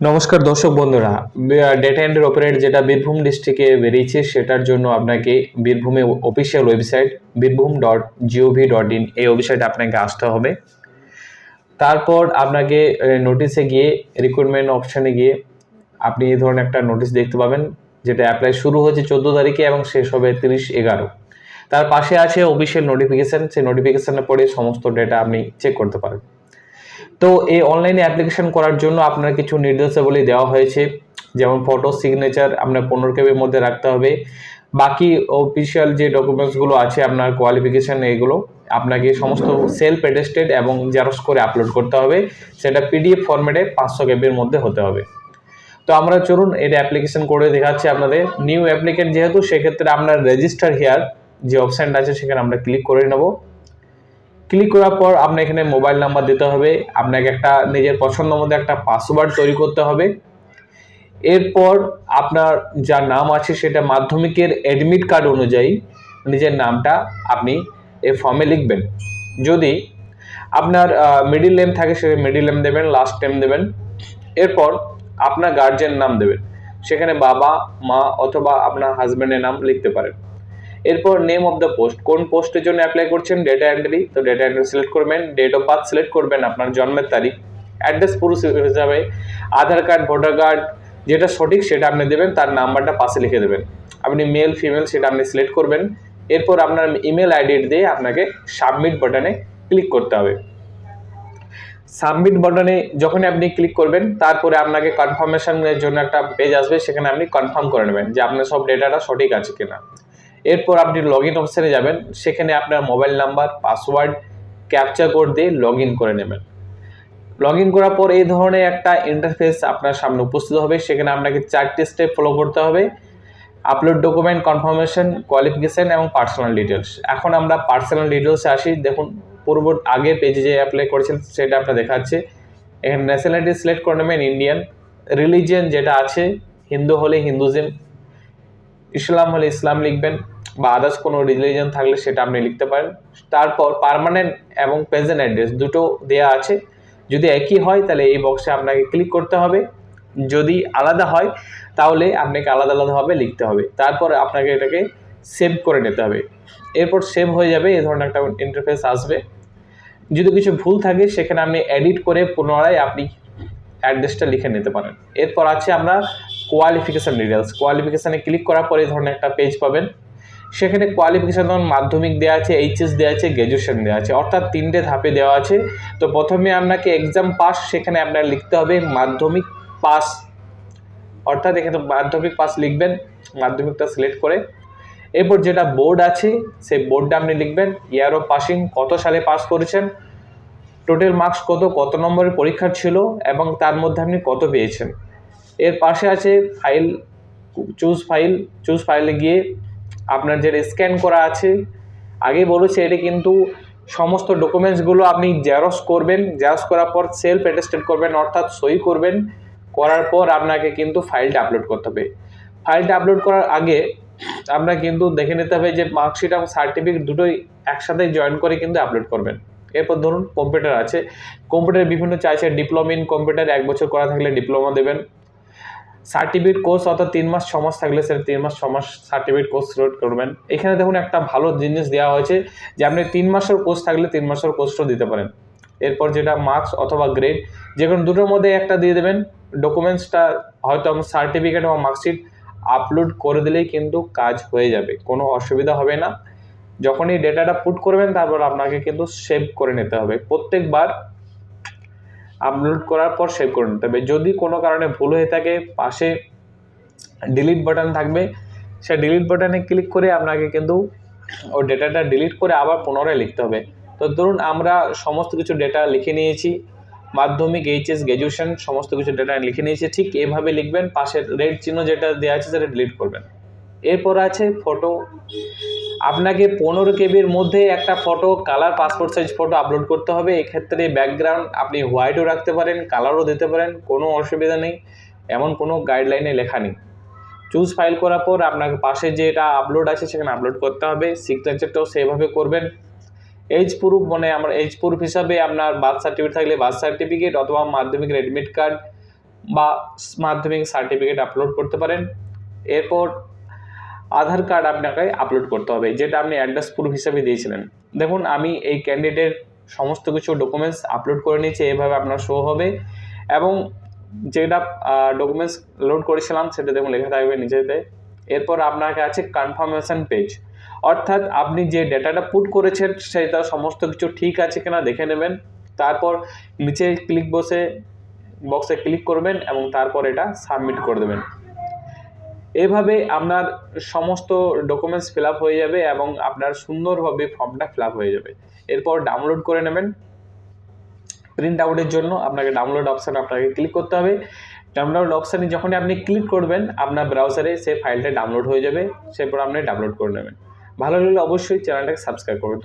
নমস্কার দর্শক বন্ধুরা ডেটা এন্টার অপারেট যেটা বীরভূম ডিস্ট্রিক্টে বেরিয়েছে, সেটার জন্য আপনাকে বীরভূমে official website Birbhum dot G O V dot in এই ওয়েবসাইটে আপনাকে আসতে হবে। তারপর আপনাকে নোটিশে গিয়ে রিক্রুটমেন্ট অপশানে গিয়ে আপনি এই ধরনের একটা নোটিশ দেখতে পাবেন, যেটা অ্যাপ্লাই শুরু হয়েছে চোদ্দ তারিখে এবং শেষ হবে তিরিশ এগারো। তার পাশে আছে অফিসিয়াল নোটিফিকেশান সেই নোটিফিকেশানে পড়ে সমস্ত ডেটা আপনি চেক করতে পারেন। তো এই অনলাইনে অ্যাপ্লিকেশন করার জন্য আপনার কিছু নির্দেশাবলী দেওয়া হয়েছে। যেমন ফটো সিগনেচার আপনার পনেরো কেবির মধ্যে রাখতে হবে। বাকি অফিসিয়াল যে ডকুমেন্টসগুলো আছে আপনার কোয়ালিফিকেশান এগুলো, আপনাকে সমস্ত সেলফ অ্যাটেস্টেড এবং জেরক্স করে আপলোড করতে হবে। সেটা পিডিএফ ফরম্যাটে পাঁচশো কেবির মধ্যে হতে হবে। তো আমরা চলুন এটা অ্যাপ্লিকেশন করে দেখাচ্ছি আপনাদের। নিউ অ্যাপ্লিকেন্ট যেহেতু, সেক্ষেত্রে আপনার রেজিস্টার হেয়ার যে অপশানটা আছে, সেখানে আমরা ক্লিক করে নেব। ক্লিক করার পর আপনার এখানে মোবাইল নাম্বার দিতে হবে। আপনাকে একটা নিজের পছন্দ মতো একটা পাসওয়ার্ড তৈরি করতে হবে। এরপর আপনার যা নাম আছে সেটা মাধ্যমিকের অ্যাডমিট কার্ড অনুযায়ী নিজের নামটা আপনি এ ফর্মে লিখবেন। যদি আপনার মিডিল নেম থাকে সে মিডিল নেম দেবেন লাস্ট নেম দেবেন। এরপর আপনার গার্জেন নাম দেবেন। সেখানে বাবা, মা অথবা আপনার হাজব্যান্ডের নাম লিখতে পারেন। এরপর নেম অফ দ্য পোস্ট কোন পোস্টের জন্য অ্যাপ্লাই করছেন? ডেটা এন্ট্রি তো ডেটা এন্ট্রি সিলেক্ট করবেন ডেট অফ বার্থ সিলেক্ট করবেন আপনার জন্মের তারিখ অ্যাড্রেস পুরুষ হিসাবে আধার কার্ড ভোটার কার্ড যেটা সঠিক সেটা আপনি দেবেন, তার নাম্বারটা পাশে লিখে দেবেন। আপনি মেল ফিমেল সেটা আপনি সিলেক্ট করবেন, এরপর আপনার ইমেল আইডি দিয়ে আপনাকে সাবমিট বাটনে ক্লিক করতে হবে। সাবমিট বাটনে যখন আপনি ক্লিক করবেন, তারপরে আপনাকে কনফার্মেশনের জন্য একটা পেজ আসবে, সেখানে আপনি কনফার্ম করে নেবেন যে আপনার সব ডেটাটা সঠিক আছে কিনা। এরপর আপনি লগ ইন অপশানে যাবেন, সেখানে আপনার mobile number password captcha code দিয়ে লগ করে নেবেন। লগ করার পর এই ধরনের একটা ইন্টারফেস আপনার সামনে উপস্থিত হবে, সেখানে আপনাকে চারটি স্টেপ ফলো করতে হবে। আপলোড ডকুমেন্ট কনফার্মেশন কোয়ালিফিকেশান এবং পার্সোনাল ডিটেলস এখন আমরা পার্সোনাল ডিটেলসে আসি, দেখুন, পূর্ব আগে পেজে যে অ্যাপ্লাই করেছেন, সেটা আপনার দেখাচ্ছে। এখানে ন্যাশনালিটি সিলেক্ট করে নেবেন ইন্ডিয়ান রিলিজিয়ান যেটা আছে, হিন্দু হলে হিন্দুজিম, ইসলাম হলে ইসলাম লিখবেন। বা আদার্স কোনো রিলিজন থাকলে সেটা আপনি লিখতে পারেন। তারপর পার্মানেন্ট এবং প্রেজেন্ট অ্যাড্রেস দুটো দেয়া আছে। যদি একই হয়, তাহলে এই বক্সে আপনাকে ক্লিক করতে হবে। যদি আলাদা হয়, তাহলে আপনাকে আলাদা আলাদাভাবে লিখতে হবে। তারপর আপনাকে এটাকে সেভ করে নিতে হবে। এরপর সেভ হয়ে যাবে এই ধরনের একটা ইন্টারফেস আসবে। যদি কিছু ভুল থাকে, সেখানে আপনি এডিট করে পুনরায় আপনি অ্যাড্রেসটা লিখে নিতে পারেন। এরপর আছে আমরা কোয়ালিফিকেশান ডিটেলস কোয়ালিফিকেশানে ক্লিক করার পর এই ধরনের একটা পেজ পাবেন। সেখানে কোয়ালিফিকেশান মাধ্যমিক দেওয়া আছে এইচএস দেওয়া আছে গ্র্যাজুয়েশন দেওয়া আছে। অর্থাৎ তিনটে ধাপে দেওয়া আছে। তো প্রথমে আপনাকে এক্সাম পাস সেখানে আপনার লিখতে হবে মাধ্যমিক পাস অর্থাৎ এখানে মাধ্যমিক পাস লিখবেন মাধ্যমিকটা সিলেক্ট করে। এরপর যেটা বোর্ড আছে, সেই বোর্ডটা আপনি লিখবেন ইয়ার অফ পাসিং কত সালে পাস করেছেন টোটাল মার্কস কত কত নম্বরের পরীক্ষা ছিল, এবং তার মধ্যে আপনি কত পেয়েছেন। এর পাশে আছে ফাইল চুজ ফাইল চুজ ফাইলে গিয়ে আপনার যেটা স্ক্যান করা আছে আগে বলেছে এটা কিন্তু সমস্ত ডকুমেন্টসগুলো আপনি জেরক্স করবেন জেরক্স করার পর সেলফ অ্যাটেস্টেড করবেন, অর্থাৎ সই করবেন, করার পর আপনাকে কিন্তু ফাইলটা আপলোড করতে হবে। ফাইলটা আপলোড করার আগে আপনার কিন্তু দেখে নিতে হবে যে মার্কশিট এবং সার্টিফিকেট দুটোই একসাথে জয়েন করে কিন্তু আপলোড করবেন। এরপর ধরুন কম্পিউটার আছে। কম্পিউটার বিভিন্ন চাইছে ডিপ্লোমা ইন কম্পিউটার এক বছর করা থাকলে ডিপ্লোমা দেবেন। সার্টিফিকেট কোর্স অর্থাৎ তিন মাস, ছ মাস থাকলে সেটা তিন মাস ছমাস সার্টিফিকেট কোর্স সিলেক্ট করবেন। এখানে দেখুন একটা ভালো জিনিস দেওয়া হয়েছে যে আপনি তিন মাসের কোর্স থাকলে তিন মাসের কোর্সটাও দিতে পারেন। এরপর যেটা মার্কস অথবা গ্রেড যে কোনো দুটোর মধ্যে একটা দিয়ে দেবেন। ডকুমেন্টসটা হয়তো আমার সার্টিফিকেট বা মার্কশিট আপলোড করে দিলেই কিন্তু কাজ হয়ে যাবে, কোনো অসুবিধা হবে না। যখনই ডেটাটা পুট করবেন, তারপর আপনাকে কিন্তু সেভ করে নিতে হবে। প্রত্যেকবার আপলোড করার পর সেভ করে নিতে হবে যদি কোনো কারণে ভুল হয়ে থাকে, পাশে ডিলিট বাটন থাকবে। সে ডিলিট বাটনে ক্লিক করে আপনাকে কিন্তু ওই ডেটাটা ডিলিট করে আবার পুনরায় লিখতে হবে। তো ধরুন আমরা সমস্ত কিছু ডেটা লিখে নিয়েছি, মাধ্যমিক এইচএস গ্র্যাজুয়েশন সমস্ত কিছু ডেটা লিখে নিয়েছি, ঠিক এভাবে লিখবেন, পাশের রেড চিহ্ন যেটা দেওয়া আছে সেটা ডিলিট করবেন। এরপর আছে ফটো আপনাকে পনেরো কেবির মধ্যে একটা photo colour passport size photo upload করতে হবে। এক্ষেত্রে ব্যাকগ্রাউন্ড আপনি হোয়াইটও রাখতে পারেন কালারও দিতে পারেন, কোনো অসুবিধা নেই। এমন কোনো গাইডলাইনে লেখা নেই। চুজ ফাইল করার পর আপনাকে পাশে যেটা আপলোড আছে সেখানে আপলোড করতে হবে। সিগনেচারটাও সেভাবে করবেন। এজ প্রুফ মানে আমার এজ প্রুফ হিসাবে আপনার বার্থ সার্টিফিকেট থাকলে বার্থ সার্টিফিকেট অথবা মাধ্যমিকের অ্যাডমিট কার্ড বা মাধ্যমিক সার্টিফিকেট আপলোড করতে পারেন। এরপর আধার কার্ড আপনাকে আপলোড করতে হবে, যেটা আপনি অ্যাড্রেস প্রুফ হিসাবে দিয়েছিলেন। দেখুন, আমি এই ক্যান্ডিডেট সমস্ত কিছু ডকুমেন্টস আপলোড করে নিয়েছি, এভাবে আপনার শো হবে। এবং যেটা ডকুমেন্টস লোড করেছিলাম, সেটা দেখুন, লেখা থাকবে নিচেতে এরপর আপনার কাছে কনফার্মেশন পেজ অর্থাৎ আপনি যে ডেটাটা পুট করেছেন, সেটা সমস্ত কিছু ঠিক আছে কিনা দেখে নেবেন। তারপর নিচে ক্লিক বসে বক্সে ক্লিক করবেন এবং তারপর এটা সাবমিট করে দেবেন। এভাবে আপনার সমস্ত ডকুমেন্টস ফিল হয়ে যাবে এবং আপনার সুন্দরভাবে ফর্মটা ফিল হয়ে যাবে। এরপর ডাউনলোড করে নেবেন। প্রিন্ট আউটের জন্য আপনাকে ডাউনলোড অপশানে আপনাকে ক্লিক করতে হবে। ডাউনলোড অপশানে যখনই আপনি ক্লিক করবেন, আপনার ব্রাউজারে সেই ফাইলটা ডাউনলোড হয়ে যাবে। সেরপর আপনি ডাউনলোড করে নেবেন। ভালো লাগলে অবশ্যই চ্যানেলটাকে সাবস্ক্রাইব করবেন